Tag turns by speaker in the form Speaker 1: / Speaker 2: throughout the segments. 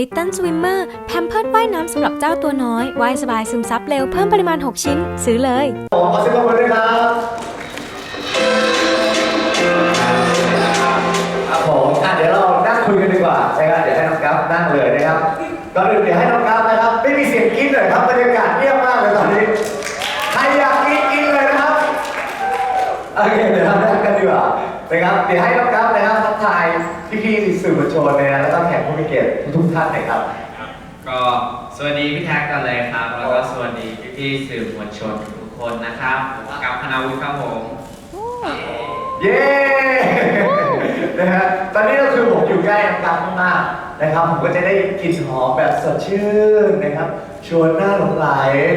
Speaker 1: Little Swimmer แพมเพิร์ดว่ายน้ำสำหรับเจ้าตัวน้อยว่ายสบายซึมซับเร็วเพิ่มปริมาณ 6 ชิ้น ซื้อเลย
Speaker 2: ผมขอเสียงปรบมือด้วยครับครับผมอะเดี๋ยวเรานั่งคุยกันดีกว่านะครับเดี๋ยวให้น้องกัฟนั่งเลยนะครับก่อนอื่นเดี๋ยวให้น้องกัฟนะครับไม่มีเสียงกรี๊ดเลยครับบรรยากาศเงียบมากเลยตอนนี้ใครอยากกรี๊ดกรี๊ดเลยนะครับโอเคเดี๋ยวเรานั่งกันดีกว่า นะครับ เดี๋ยวให้น้องกัฟนะครับทักทายพี่ๆสื่อมวลชนนะแล้วก็แขกผู้มีเกียรติทุกๆท่านหน่อยครับ
Speaker 3: ครับก็สวัสดีพี่แท็กกันเลยครับ แล้วก็สวัสดีพี่ๆสื่อมวลชนทุกคนนะครับผมกับคณาวุฒิครับผม
Speaker 2: เย้นะฮะตอนนี้ก็คือผมอยู่ใกล้น้ำตาลมากๆ นะครับผมก็จะได้กลิ่นหอมแบบสดชื่นนะครับ ชวนหน้าหลงไหล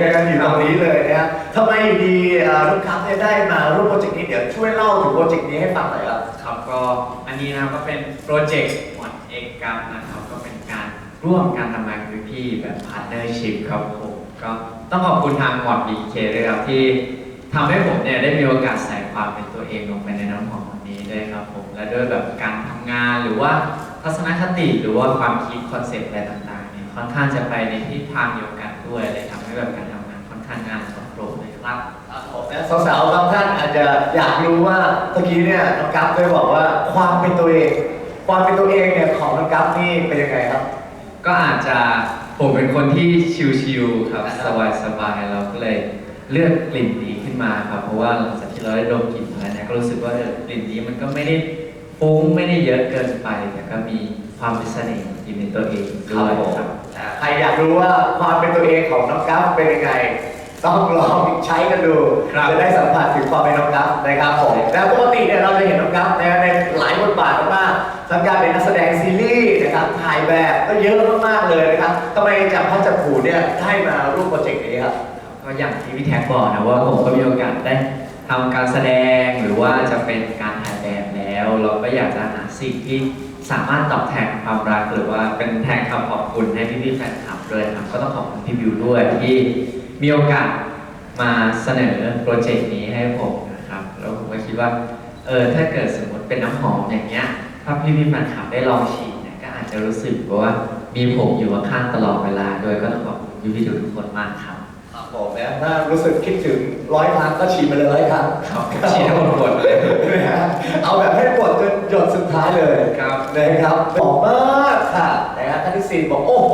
Speaker 2: นะครับอยู่ตรงนี้เลยนะครับทำไมอยู่ดีเอ่อลูกค้าได้มาร่วมโปรเจกต์นี้เดี๋ยวช่วยเล่าถึงโปรเจกต์นี้ให้ฟังหน่อยครับ
Speaker 3: ครับก็อันนี้นะครับก็เป็นโปรเจกต์หมวดเอกกรรมนะครับก็เป็นการร่วมการทำงานกับพี่แบบพาร์ทเนอร์ชิพครับผมก็ต้องขอบคุณทางหมวดบีเคด้วยครับที่ทำให้ผมเนี่ยได้มีโอกาสใส่ความเป็นตัวเองลงไปในน้ำหอมวันนี้ด้วยครับผมและด้วยแบบการทำงานหรือว่า ทัศนคติหรือว่าความคิดคอนเซ็ปต์อะไรต่างๆเนี่ยค่อนข้างจะไปในทิศทางเดียวกันด้วยเลยทำให้แบบการทำงานค่อนข้างงานสโปรเลยครับ
Speaker 2: สาวๆบางท่านอาจจะอยากรู้ว่าเมื่อกี้เนี่ยน้องกัฟได้บอกว่าความเป็นตัวเอง ความเป็นตัวเองเนี่ยของน้องกัฟนี่เป็นยังไงครับ
Speaker 3: ก็อาจจะผมเป็นคนที่ชิลๆครับสบายๆเราก็เลยเลือกกลิ่นนี้ขึ้นมาครับเพราะว่าหลังจากที่เราได้ดมกลิ่นแล้วเนี่ยก็รู้สึกว่าเออกลิ่นนี้มันก็ไม่ได้ ฟุ้งไม่ได้เยอะเกินไปแต่ก็มีความเป็นเสน่ห์อยู่ในตัวเองด้วยครับ
Speaker 2: ใครอยากรู้ว่าความเป็นตัวเองของน้องกัฟเป็นยังไง ต้องลองใช้กันดู
Speaker 3: ครับ
Speaker 2: จะได้สัมผัสถึงความเป็นน้องกัฟนะครับผมแล้วปกติเนี่ยเราจะเห็นน้องกัฟนะในหลายบทบาทมากๆทั้งการเป็นนักแสดงซีรีส์นะครับถ่ายแบบก็เยอะมากๆเลยนะครับทำไมจับพ่อจับผูเนี่ยได้มาร่วมโปรเจกต์นี้ครับ
Speaker 3: ก็อย่างที่พี่แท็กบอกนะว่าผมก็มีโอกาสได้ทำการแสดงหรือว่าจะเป็นการ เราก็อยากจะหาสิ่งที่สามารถตอบแทนความรักหรือว่าเป็นแทนคำขอบคุณให้พี่ๆแฟนคลับด้วยครับก็ต้องขอบคุณพี่บิวด้วยที่มีโอกาสมาเสนอโปรเจกต์นี้ให้ผมนะครับแล้วผมก็คิดว่าเออถ้าเกิดสมมติเป็นน้ำหอมอย่างเงี้ยถ้าพี่ๆแฟนคลับได้ลองฉีดเนี่ยก็อาจจะรู้สึกว่ามีผมอยู่ข้างตลอดเวลาด้วยก็ต้องขอบคุณพี่ๆทุกคนมากครับ
Speaker 2: ผมนะถ้ารู้สึกคิดถึงร้อยครั้งก็ฉีดไปเลยร้อยครั้ง
Speaker 3: ครับฉีดให้หมดขวดเลย
Speaker 2: นะฮะเอาแบบให้หมดจนหยดสุดท้ายเลย
Speaker 3: ครับ
Speaker 2: นะครับหอมมากค่ะนะครับท่านที่สี่บอกโอ้โห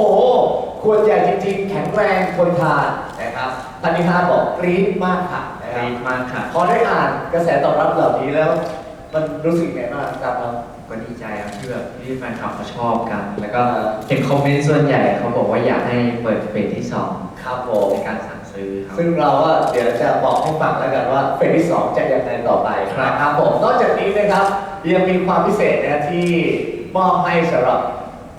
Speaker 2: ขวดใหญ่จริงๆ แข็งแรงทนทานนะครับท่านที่ห้าบอกกรี๊ดมากค่ะนะค
Speaker 3: ดี
Speaker 2: รับ
Speaker 3: มากค่ะ
Speaker 2: พอได้อ่านกระแสตอบรับเหล่านี้แล้ว มันรู้สึกไงบ้างครับเรา
Speaker 3: ก็ดีใจครับที่แบบที่แฟนคลับเขาชอบกัน แล้วก็เห็นคอมเมนต์ส่วนใหญ่เขาบอกว่าอยากให้เปิดเฟสที่สอง
Speaker 2: ครับผม
Speaker 3: ในการสั่งซื้อ ครับ
Speaker 2: ซึ่งเราก็เดี๋ยวจะบอกให้ฟังแล้วกันว่าเฟสที่ 2 จะยังไงต่อไป
Speaker 3: ครับ
Speaker 2: นะครับผมนอกจากนี้นะครับยังมีความพิเศษนะที่มอบให้สำหรับ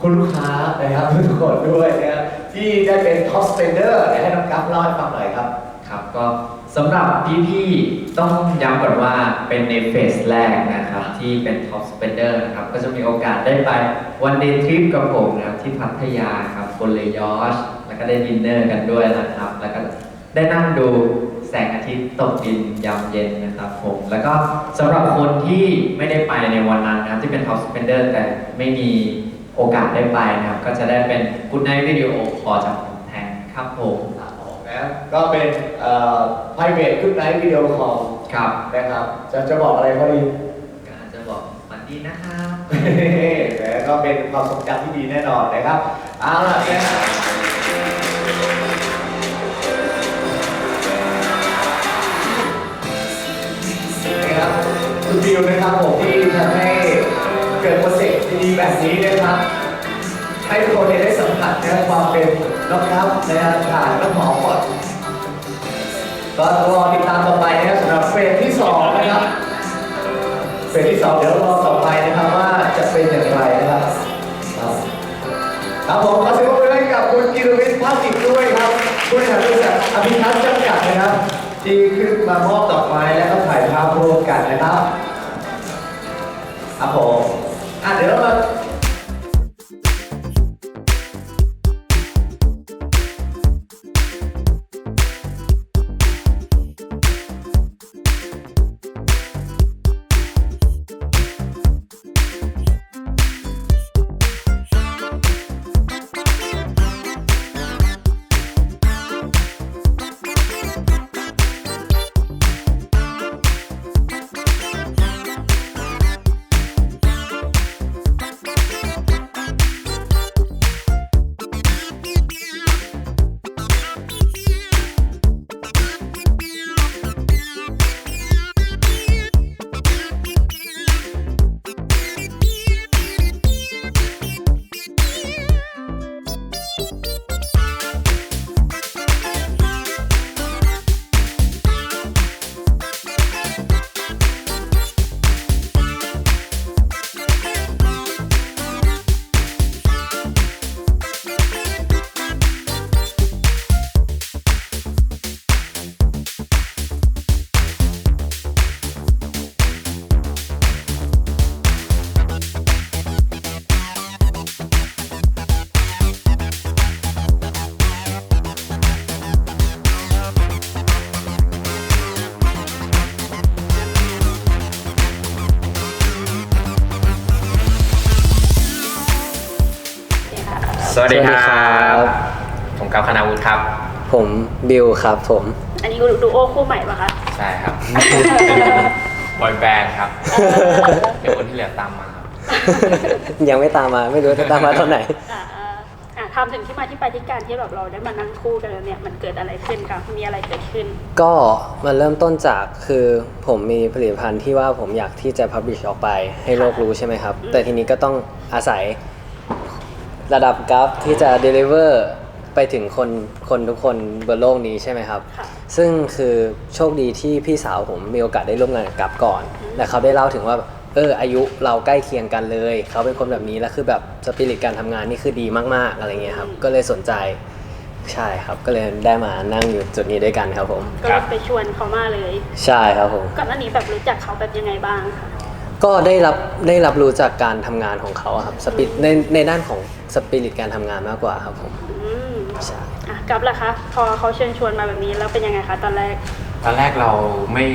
Speaker 2: คุณลูกค้านะครับทุกคนด้วยนะครับที่ได้เป็นท็อปสเปนเดอร์ให้น้องกัฟเล่าให้ฟังหน่อยครับ
Speaker 3: ครับก็สำหรับพี่ๆต้องย้ำก่อนว่าเป็นในเฟสแรกนะครับ ที่เป็น Top Spender นะครับ ก็จะมีโอกาสได้ไปวันเดย์ทริปกับผมนะครับที่พัทยาครับบนเรือยอชแล้วก็ได้ดินเนอร์กันด้วยนะครับ แล้วก็ ได้นั่งดูแสงอาทิตย์ตกดินยามเย็นนะครับผม แล้วก็สำหรับคนที่ไม่ได้ไปในวันนั้นนะครับที่เป็น Top Spender แต่ไม่มีโอกาสได้ไปนะครับ ก็จะได้เป็น Good Night Video ขอจากผมแทนครับผม
Speaker 2: ครับผมนะก็เป็นเอ่อ private good night video call
Speaker 3: ครับ
Speaker 2: นะครับ จะจะบอกอะไรเขาดี
Speaker 3: ก็อาจจะบอกฝันดีนะครับ
Speaker 2: นะก็เป็นความทรงจำที่ดีแน่นอนนะครับเอาล่ะนะฮะ นะครับคุณบิวนะครับผมที่ทำให้เกิดโปรเจกต์ดีๆแบบนี้นะครับ ให้ทุกคนได้สัมผัสนะความเป็นน้องครับในอาคารน้ำหอมก่อนก็รอติดตามต่อไปนะครับสำหรับเฟสที่สองนะครับเฟสที่สองเดี๋ยวรอต่อไปนะครับว่าจะเป็นอย่างไรนะครับครับผมขอเสียงปรบมือให้กับคุณกิรวิทย์ภาสติกด้วยครับผู้บริหารบริษัทอภิทัศน์จำกัดนะครับ ที่ขึ้นมามอบดอกไม้และก็ถ่ายภาพร่วมกันนะครับครับผมอะเดี๋ยวเรามา
Speaker 4: บิวครับผม
Speaker 5: อันนี้ดูโอคู่ใหม่ปะคะ
Speaker 3: ใช่ครับบอยแบนด์ครับ เดี๋ยวคนที่เหลือตามมาครับ
Speaker 4: ยังไม่ตามมาไม่รู้จะตามมาตอนไหน
Speaker 5: อ่าอ่าอ่าทำถึงที่มาที่ไปที่การที่แบบเราได้มานั่งคู่กันแล้วเนี่ยมันเกิดอะไรขึ้นคะมีอะไรเกิดขึ้น
Speaker 4: ก็มันเริ่มต้นจากคือผมมีผลิตภัณฑ์ที่ว่าผมอยากที่จะ publish ออกไปให้โลกรู้ใช่ไหมครับ แต่ทีนี้ก็ต้องอาศัยระดับกราฟที่จะ deliver ไปถึงคนคนทุกคนบนโลกนี้ใช่ไหมครับ
Speaker 5: ค่ะ
Speaker 4: ซึ่งคือโชคดีที่พี่สาวผมมีโอกาสได้ร่วมงานกับกราฟก่อน และเขาได้เล่าถึงว่าเอออายุเราใกล้เคียงกันเลย เขาเป็นคนแบบนี้แล้วคือแบบสปิริตการทำงานนี่คือดีมาก ๆ อะไรเงี้ยครับ ก็เลยสนใจใช่ครับ ก็เลยได้มานั่งอยู่จุดนี้ด้วยกันครับผม
Speaker 5: ก็เลยไปชวนเขามาเลย
Speaker 4: ใช่ครับผม
Speaker 5: ก่อนหน้านี้แบบรู้จักเขาแบบยังไงบ้างคะ
Speaker 4: ก็ได้รับได้รับรู้จากการทำงานของเขาอะครับสปิในในด้านของสปิริตการทำงานมากกว่าครับผม
Speaker 5: อืม
Speaker 4: ใช่
Speaker 5: อะกลับละคะพอเขาเชิญชวนมาแบบนี้แล้วเป็นยังไงคะตอนแรก
Speaker 3: ตอนแรกเราไม่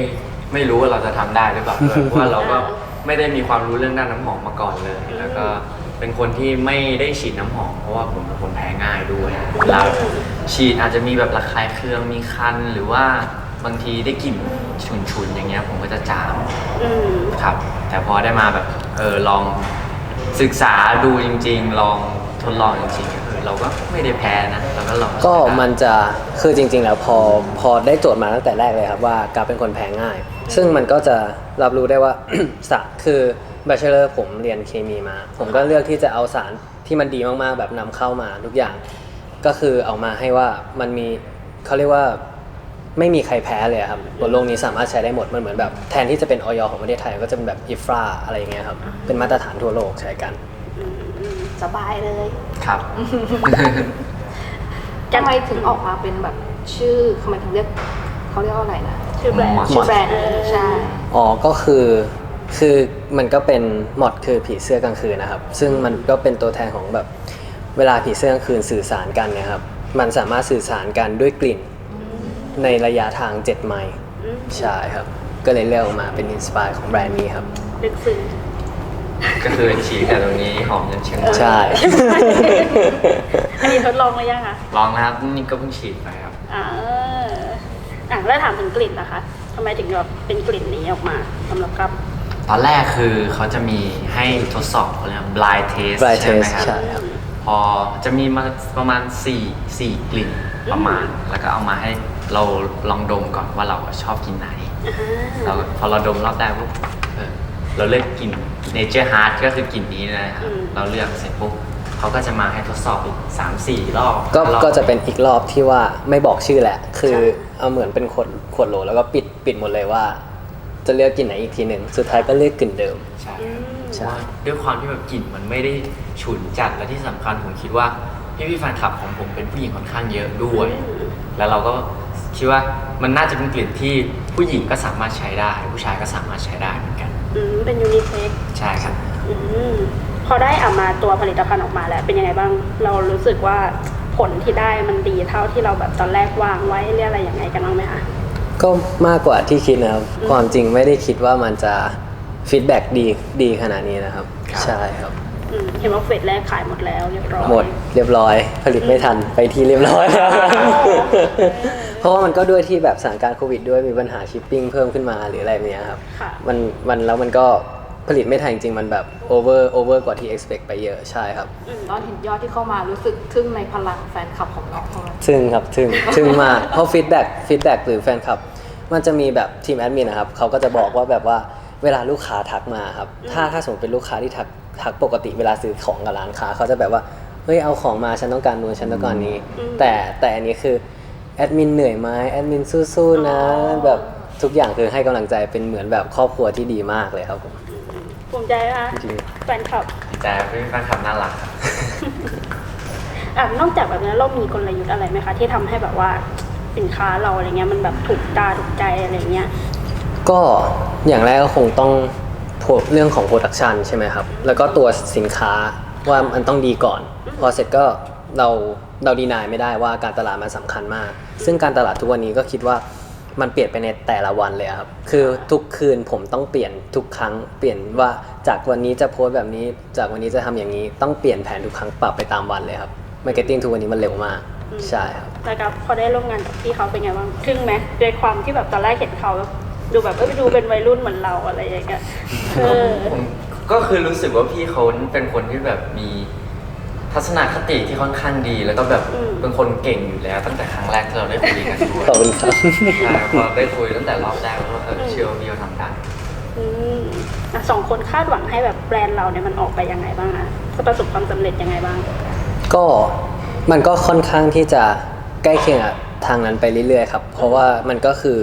Speaker 3: ไม่รู้ว่าเราจะทำได้หรือเปล่าด้วยเพราะว่าเราก็ไม่ได้มีความรู้เรื่องด้านน้ำหอมมาก่อนเลย แล้วก็เป็นคนที่ไม่ได้ฉีดน้ำหอม เพราะว่าผมเป็นคนแพ้ง่ายด้วยเวลาฉีดอาจจะมีแบบระคายเคืองมีคันหรือว่าบางทีได้กลิ่นฉุนๆอย่างเงี้ยผมก็จะจาม
Speaker 5: อืม
Speaker 3: ครับ แต่พอได้มาแบบเออลองศึกษาดูจริง ๆ ลองทดลองจริงๆก็คือ เราก็ไม่ได้แพ้นะเราก็ลอง
Speaker 4: ก็
Speaker 3: ใช้ได้
Speaker 4: มันจะคือจริง ๆ แล้วพอพอได้โจทย์มาตั้งแต่แรกเลยครับว่ากราฟเป็นคนแพ้ง่าย ซึ่งมันก็จะรับรู้ได้ว่าสารคือ bachelor ผมเรียนเคมีมา ผมก็เลือกที่จะเอาสารที่มันดีมากๆ แบบนำเข้ามาทุกอย่าง ก็คือเอามาให้ว่ามันมีเขาเรียกว่าไม่มีใครแพ้เลยอะครับบนโลกนี้สามารถใช้ได้หมดมันเหมือนแบบแทนที่จะเป็นออยของประเทศไทยก็จะเป็นแบบอิฟราอะไรอย่างเงี้ยครับเป็นมาตรฐานทั่วโลกใช้กัน
Speaker 5: อืมอืม สบายเลย
Speaker 3: ครับ
Speaker 6: ทำไมถึงออกมาเป็นแบบชื่อทำไมถึงเรียกเขาเรียกว่าอะไรนะ
Speaker 5: ชื่อแบรนด์
Speaker 3: หมด
Speaker 6: ชื่อแบรนด์
Speaker 5: เออ
Speaker 6: ใช่
Speaker 4: อ๋อ ก็คือ คือมันก็เป็นมอดคือผีเสื้อกลางคืนนะครับ ซึ่งมันก็เป็นตัวแทนของแบบเวลาผีเสื้อกลางคืนสื่อสารกันเนะครับ มันสามารถสื่อสารกันด้วยกลิ่นในระยะทาง 7 ไมล์
Speaker 5: อืม
Speaker 4: ใช่ครับ ก็เลยเลือกออกมาเป็นอินสปายของแบรนด์นี้ครับ
Speaker 5: ลึกซึ้ง
Speaker 3: ก็คือฉีดแต่ตรงนี้หอมจนเชียงใหม่
Speaker 4: ใช่
Speaker 5: อันนี้ทดลองหรือยังคะ
Speaker 3: ลองนะครับนี่ก็เพิ่งฉีดไปครับ
Speaker 5: อ่าอะแล้วถามถึงกลิ่นนะคะทำไมถึงแบบเป็นกลิ่นนี้ออกมาสำหรับกับ
Speaker 3: ตอนแรกคือเขาจะมีให้ทดสอบเขาเรียก blind test
Speaker 4: Blind
Speaker 3: ใช่ไหม
Speaker 4: test
Speaker 3: ครับ
Speaker 4: ใช่ครับ
Speaker 3: พอจะมีมาประมาณ4 4กลิ่นประมาณ แล้วก็เอามาให้เราลองดมก่อนว่าเราชอบกลิ่นไหน เราพอเราดมรอบแรกปุ๊บเออ เราเลือกกลิ่น nature heart ก็คือกลิ่นนี้นะครับ
Speaker 5: อืม
Speaker 3: เราเลือกเสร็จปุ๊บเขาก็จะมาให้ทดสอบอีกสามสี่รอบ
Speaker 4: ก็
Speaker 3: ห้ารอบ
Speaker 4: ก็จะเป็นอีกรอบที่ว่าไม่บอกชื่อแหละ คือ
Speaker 5: ใช่
Speaker 4: เอาเหมือนเป็นขวดขวดโหลแล้วก็ปิดปิดหมดเลยว่า จะเลือกกลิ่นไหนอีกทีหนึ่งสุดท้ายก็เลือกกลิ่นเดิม
Speaker 3: ใช่
Speaker 5: อืม
Speaker 4: ใช่
Speaker 3: ว่าด้วยความที่แบบกลิ่นมันไม่ได้ฉุนจัดและที่สำคัญผมคิดว่าพี่พี่ๆแฟนคลับของผมเป็นผู้หญิงค่อนข้างเยอะด้วย แล้วเราก็คิดว่ามันน่าจะเป็นกลิ่นที่ผู้หญิงก็สามารถใช้ได้ ผู้ชายก็สามารถใช้ได้เหมือนกัน
Speaker 5: อืมเป็นยูนิเซ็ก
Speaker 3: ใช่ครับ
Speaker 5: อืมพอได้เอามาตัวผลิตภัณฑ์ออกมาแล้ว เป็นยังไงบ้าง เรารู้สึกว่าผลที่ได้มันดีเท่าที่เราแบบตอนแรกวางไว้เรียกอะไรยังไงกันบ้างไหมคะ
Speaker 4: ก็มากกว่าที่คิดนะครับความจริงไม่ได้คิดว่ามันจะฟีดแบ็ดีดีขนาดนี้นะครับ
Speaker 3: ครับ
Speaker 4: ใช่ครับ
Speaker 5: อืมเห็นว่าเฟสแรกขายหมดแล้วเรียบร้อย
Speaker 4: หมดเรียบร้อย ผลิตไม่ทันไปที่เรียบร้อยแล้วเพ ราะว่ามันก็ด้วยที่แบบสถานการณ์โควิดด้วยมีปัญหาชิปปิ้งเพิ่มขึ้นมาหรืออะไรแบบเนี้ยครับ
Speaker 5: ค่ะ
Speaker 4: มันมันแล้วมันก็ผลิตไม่ทันจริงๆ มันแบบโอเวอร์โอเวอร์กว่าที่ expect ไปเยอะใช่ครับ
Speaker 6: ตอนเห็นยอดที่เข้ามารู้สึกทึ่งในพลังแฟนคลับของน้องเขาไหม
Speaker 4: ซึ่งครับถึงถึงมาก เพราะฟีดแบ็กฟีดแบ็กหรือแฟนคลับ มันจะมีแบบทีมแอดมินนะครับเขาก็จะบอกว่าแบบว่าเวลาลูกค้าทักมาครับ ถ้าถ้าสมมติเป็นลูกค้าที่ทักทักปกติเวลาซื้อของกับร้านค้าเขาจะแบบว่าเฮ้ยเอาของมาฉันต้องการนู้นฉันต้องการนี้แต่แต่อันนี้คือ แอดมินเหนื่อยไหมแอดมินสู้ๆนะ แบบทุกอย่างคือให้กำลังใจเป็นเหมือนแบบครอบครัวที่ดีมากเลยครับผม
Speaker 5: ภูมิใจนะคะ
Speaker 4: จริง
Speaker 5: แฟนคลับ
Speaker 3: ดีใจพี่พี่ๆแฟนคลับน่ารักครับ
Speaker 5: อะนอกจากแบบนี้เรามีกลยุทธ์อะไรไหมคะ ที่ทำให้แบบว่าสินค้าเราอะไรเงี้ยมันแบบถูกตาถูกใจอะไรเงี้ย
Speaker 4: ก็อย่างแรกก็คงต้องโพเรื่องของโปรดักชันใช่ไหมครับ แล้วก็ตัวสินค้าว่ามันต้องดีก่อน พอเสร็จก็ เราเราดีนายไม่ได้ว่าการตลาดมันสำคัญมาก ซึ่งการตลาดทุกวันนี้ก็คิดว่ามันเปลี่ยนไปในแต่ละวันเลยครับ คือทุกคืนผมต้องเปลี่ยนทุกครั้ง เปลี่ยนว่าจากวันนี้จะโพสต์แบบนี้ จากวันนี้จะทำอย่างนี้ ต้องเปลี่ยนแผนทุกครั้งปรับไปตามวันเลยครับ
Speaker 5: อ
Speaker 4: มาร์เก็ตติ้งทุกวันนี้มันเร็วมาก ใช่ครับ
Speaker 5: นะครับพอได้ร่วมงานกับพี่เขาเป็นไงบ้างทึ่งไหมด้วยความที่แบบตอนแรกเห็นเขาแบบดูแบบเออดูเป็นวัยรุ่นเหมือนเราอะไรอย่างเงี้ยเออ
Speaker 3: ผมก็คือรู้สึกว่าพี่เขาเป็นคนที่แบบมี ทัศนคติที่ค่อนข้างดี แล้วก็แบบ
Speaker 5: อืม
Speaker 3: เป็นคนเก่งอยู่แล้วตั้งแต่ครั้งแรกที่เราได้คุยกันด้วย
Speaker 4: ขอบคุณครับ
Speaker 3: ใช่พอได้คุยตั้งแต่รอบแรกแล้วก็เออเชื่อว่าพี่เขาทำได้
Speaker 5: อืมอะสองคนคาดหวังให้แบบแบรนด์เราเนี่ยมันออกไปยังไงบ้างอะจะประสบความสำเร็จยังไงบ้าง
Speaker 4: ก็มันก็ค่อนข้างที่จะใกล้เคียงกับทางนั้นไปเรื่อยๆครับ เพราะว่ามันก็คือ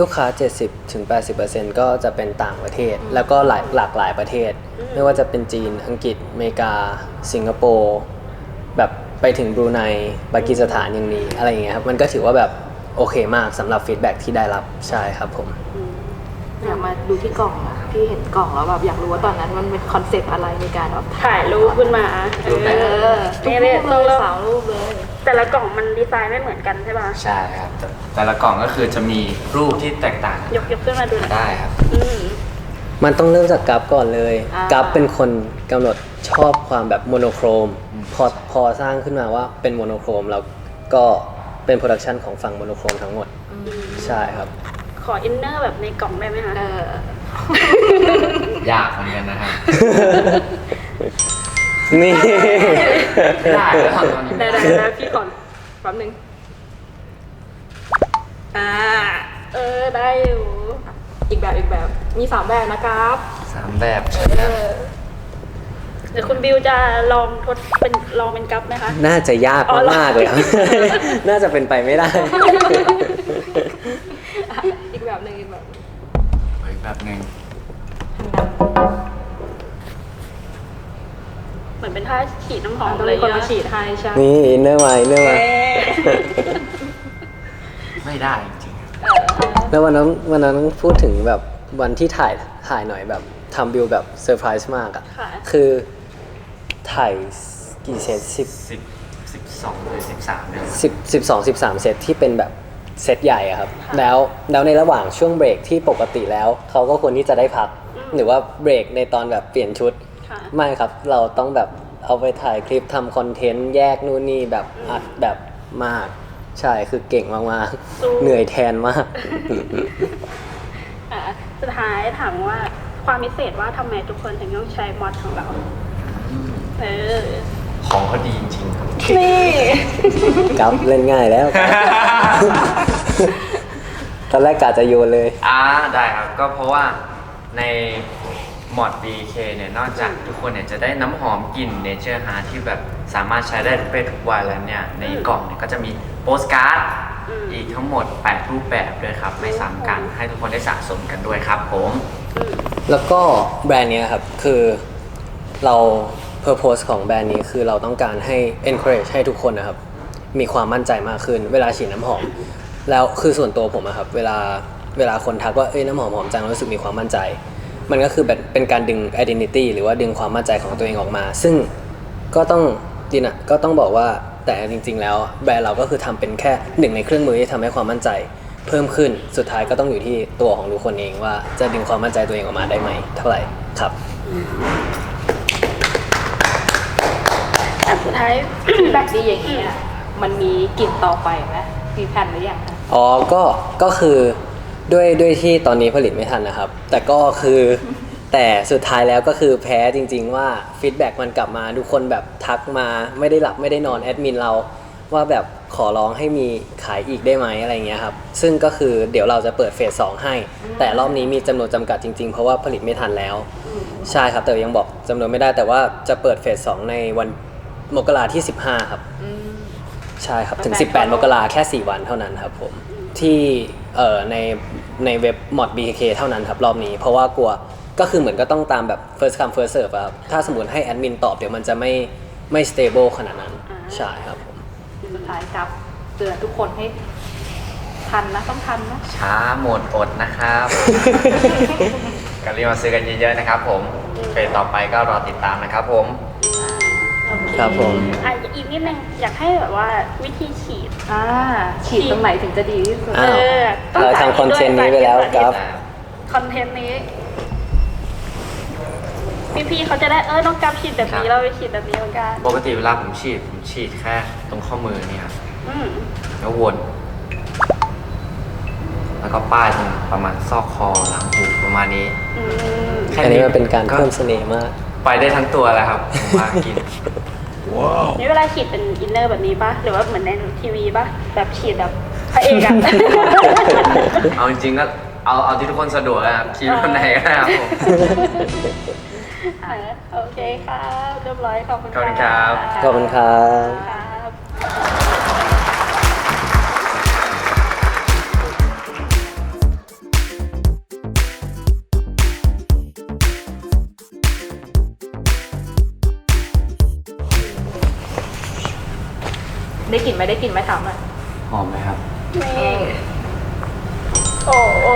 Speaker 4: ลูกค้า 70-80%ก็จะเป็นต่างประเทศ แล้วก็หลายหลากหลายประเทศ
Speaker 5: อืม
Speaker 4: ไม่ว่าจะเป็นจีน อังกฤษ อเมริกา สิงคโปร์แบบไปถึงบรูไนปากีสถานยังมีอะไรอย่างเงี้ยครับ มันก็ถือว่าแบบโอเคมากสำหรับฟีดแบ็กที่ได้รับใช่ครับผม
Speaker 5: อืม
Speaker 6: อยากมาดูที่กล่องอะ พี่เห็นกล่องแล้วแบบอยากรู้ว่าตอนนั้นมันเป็นคอนเซปต์อะไรในการแบบ
Speaker 5: ถ่ายรูปขึ้นมา
Speaker 3: รูปไหน
Speaker 5: เอ
Speaker 6: เอ
Speaker 5: อ
Speaker 6: อทุก
Speaker 5: นี่
Speaker 6: รู
Speaker 5: เนี่ย
Speaker 6: ปเล
Speaker 5: ต้อง
Speaker 6: ย
Speaker 5: เริ่ม
Speaker 6: สามรูปเลย
Speaker 5: แต่ละกล่องมันดีไซน์ไม่เหมือนกันใช่ป่ะ
Speaker 3: ใช่ครับแต่แต่ละกล่องก็คือจะมีรูปที่แตกต่าง
Speaker 5: ยกยกขึ้นมาดูหน่อย
Speaker 3: ได้ครับ
Speaker 5: อืม
Speaker 4: มันต้องเริ่มจากกราฟก่อนเลย
Speaker 6: อ่าก
Speaker 4: ราฟเป็นคนกำหนดชอบความแบบโมโนโครม พอพอสร้างขึ้นมาว่าเป็นโมโนโครมแล้วก็เป็นโปรดักชันของฝั่งโมโนโครมทั้งหมดใช่ครับ
Speaker 5: ขออินเนอร์แบบในกล่องได้ไหมคะ
Speaker 6: เออ
Speaker 3: ยากเหมือนกันนะครับ
Speaker 4: นี่
Speaker 3: ไม่ได้แล้วตอนนี้
Speaker 6: ได้ได้ได้พี่ก่อนแป๊บนึงอ่า
Speaker 5: เออได้อยู่
Speaker 6: อีกแบบอีกแบบ มีสามแบบนะครับ
Speaker 3: สามแบบใช่ไหม
Speaker 6: เอ
Speaker 3: ครับ
Speaker 6: อ
Speaker 5: เดี๋ยวคุณบิวจะลองทดเป็นลองเป็นกัฟไหมคะ
Speaker 4: น่าจะยาก
Speaker 5: อ๋อเหรอ
Speaker 4: มากๆเลยครับ น่าจะเป็นไปไม่ได้
Speaker 6: อะอีกแบบหนึ่งอีกแบบหนึ่ง
Speaker 3: อีก แบบหนึ่ง
Speaker 5: เหมือนเป็นท่าฉีดน้ำหอม
Speaker 6: ต้อง
Speaker 5: เล
Speaker 6: มี
Speaker 5: ย
Speaker 6: คนมา
Speaker 5: ใช่
Speaker 6: ฉี
Speaker 5: ไห
Speaker 6: ดให้ใช่
Speaker 4: นี่อินเนอร์มาอินเนอร์มา
Speaker 5: เอ๊ะ
Speaker 3: ไม่ได้จริงๆครับ
Speaker 4: แล้ววันนั้นวันนั้นพูดถึงแบบวันที่ถ่ายถ่ายหน่อยแบบทำบิวแบบเซอร์ไพรส์มากอะ
Speaker 5: ค่ะ
Speaker 4: คือถ่ายกี่เซตสิบ
Speaker 3: สิบสิบสองหรือสิบสามเนี่ย
Speaker 4: สิบสิบสองสิบสามเซตที่เป็นแบบ เซตใหญ่อะครับ แล้วแล้วในระหว่างช่วงเบรกที่ปกติแล้ว เขาก็ควรที่จะได้พัก หรือว่าเบรกในตอนแบบเปลี่ยนชุด
Speaker 5: ค่ะ
Speaker 4: ไม่ครับ เราต้องแบบเอาไปถ่ายคลิปทำคอนเทนต์แยกนู่นนี่แบบอัดแบบมาก ใช่คือเก่งมาก
Speaker 5: สู้
Speaker 4: ๆเหนื่อยแทนมาก
Speaker 5: อะสุดท้ายถามว่าความพิเศษว่าทำไมทุกคนถึงต้องใช้มอดของเรา เออ
Speaker 3: ของเขาดีจริงๆครับ
Speaker 5: นี่
Speaker 4: กับเล่นง่ายแล้ว ตอนแรกกะจะโยนเลย
Speaker 3: อ่าได้ครับก็เพราะว่าในมอด BK เนี่ยนอกจากทุกคนเนี่ยจะได้น้ำหอมกลิ่น Nature Heart ที่แบบสามารถใช้ได้ทุกเพศทุกวัยแล้วเนี่ย ในกล่องเนี่ยก็จะมีโปสการ์ด
Speaker 5: อืม
Speaker 3: อีกทั้งหมด 8 รูปแบบด้วยครับ ไม่ซ้ำกันให้ทุกคนได้สะสมกันด้วยครับผม
Speaker 4: แล้วก็แบรนด์เนี้ยครับ คือเรา purpose ของแบรนด์นี้คือเราต้องการให้ encourage ให้ทุกคนนะครับ มีความมั่นใจมากขึ้น เวลาฉีดน้ำหอม แล้วคือส่วนตัวผมอะครับ เวลาเวลาคนทักว่าเอ้ยน้ำหอมหอมจังรู้สึกมีความมั่นใจ มันก็คือแบบเป็นการดึง identity หรือว่าดึงความมั่นใจของตัวเองออกมา ซึ่งก็ต้องดินะก็ต้องบอกว่าแต่จริง ๆ แล้วแบรนด์เราก็คือทำเป็นแค่หนึ่งในเครื่องมือที่ทำให้ความมั่นใจ เพิ่มขึ้นสุดท้ายก็ต้องอยู่ที่ตัวของทุกคนเองว่าจะดึงความมั่นใจตัวเองออกมาได้ไหมเท่าไหร่ครับ
Speaker 5: ท้าย
Speaker 6: แบบดีอย่างนี้ยมันมีกลิ่นต่อไปไหมมีแผนหรือยังคะ
Speaker 4: อ๋อ ก็ ก็คือด้วยด้วยที่ตอนนี้ผลิตไม่ทันนะครับ แต่ก็คือแต่สุดท้ายแล้วก็คือแพ้จริง ๆ ว่าฟีดแบ็กมันกลับมาทุกคนแบบทักมาไม่ได้หลับไม่ได้นอนแอดมินเรา ว่าแบบขอร้องให้มีขายอีกได้ไหมอะไรเงี้ยครับ ซึ่งก็คือเดี๋ยวเราจะเปิดเฟสสองให้ แต่รอบนี้มีจำนวนจำกัดจริง ๆ เพราะว่าผลิตไม่ทันแล้ว ใช่ครับแต่ยังบอกจำนวนไม่ได้แต่ว่าจะเปิดเฟสสองในวัน มกราที่ 15 ครับใช่ครับ ถึง18 มกราแค่ 4 วันเท่านั้นครับผม ที่เอ่อในในเว็บ mod BKK เท่านั้นครับ รอบนี้ เพราะว่ากลัวก็คือเหมือนก็ต้องตามแบบ first come first serve อะครับ ถ้าสมมติให้แอดมินตอบเดี๋ยวมันจะไม่ไม่ stable ขนาดนั้น
Speaker 5: อ่า
Speaker 4: ใช่ครับผม
Speaker 6: สุดท้ายครับเตือนทุกคนให้ทันนะต้องทันนะ
Speaker 3: ช้าหมดอดนะครับ ก็รีบมาซื้อกันเยอะๆนะครับผมเฟสต่อไปก็รอติดตามนะครับผม
Speaker 5: โอเค
Speaker 4: ครับผม
Speaker 5: อะอีกนิดนึงอยากให้แบบว่าวิธีฉีด
Speaker 6: อ่าฉีดตรงไหนถึงจะดีที่สุด
Speaker 4: อ้าว
Speaker 5: เออต้อง
Speaker 4: เรา
Speaker 5: สธิต
Speaker 4: ทำคอนเทนต์นี้ไปแล้ว
Speaker 5: ด้วย
Speaker 4: ครับ
Speaker 5: คอนเทนต์นี้ พี่ๆเขาจะได้เออน้องกับฉีดแบบนี้เราไปฉีดแบบนี้เหมือนกัน
Speaker 3: ปกติเวลาผมฉีดผมฉีดแค่ตรงข้อมือเนี่ยครับ
Speaker 5: อืม
Speaker 3: แล้ววน แล้วก็ป้ายตรงประมาณซอกคอหลังหูประมาณนี้
Speaker 5: อืม
Speaker 3: แค่
Speaker 4: อันนี้มันเป็นการเพิ่มเสน่ห์มาก
Speaker 3: ไปได้ทั้งตัวแล้วครับผมว่ากิน
Speaker 5: นี่เวลาฉีดเป็นอินเนอร์แบบนี้ปะหรือว่าเหมือนในทีวีปะแบบฉีดแบบพระเอกอะ
Speaker 3: เอาจริงๆก็เอาเอาที่ทุกคนสะดวกนะครับคิดวันไหนก็ได้ครับผม
Speaker 5: อะโอเคครับเรียบร้อยขอบคุณ
Speaker 3: ขอบคุณครับ
Speaker 4: ขอบคุณครับ
Speaker 5: ครั
Speaker 6: ได้กลิ่นไหมได้กลิ่นไหมถามหน่อย
Speaker 3: หอมไหมครับ
Speaker 5: นี่โอ้โอ้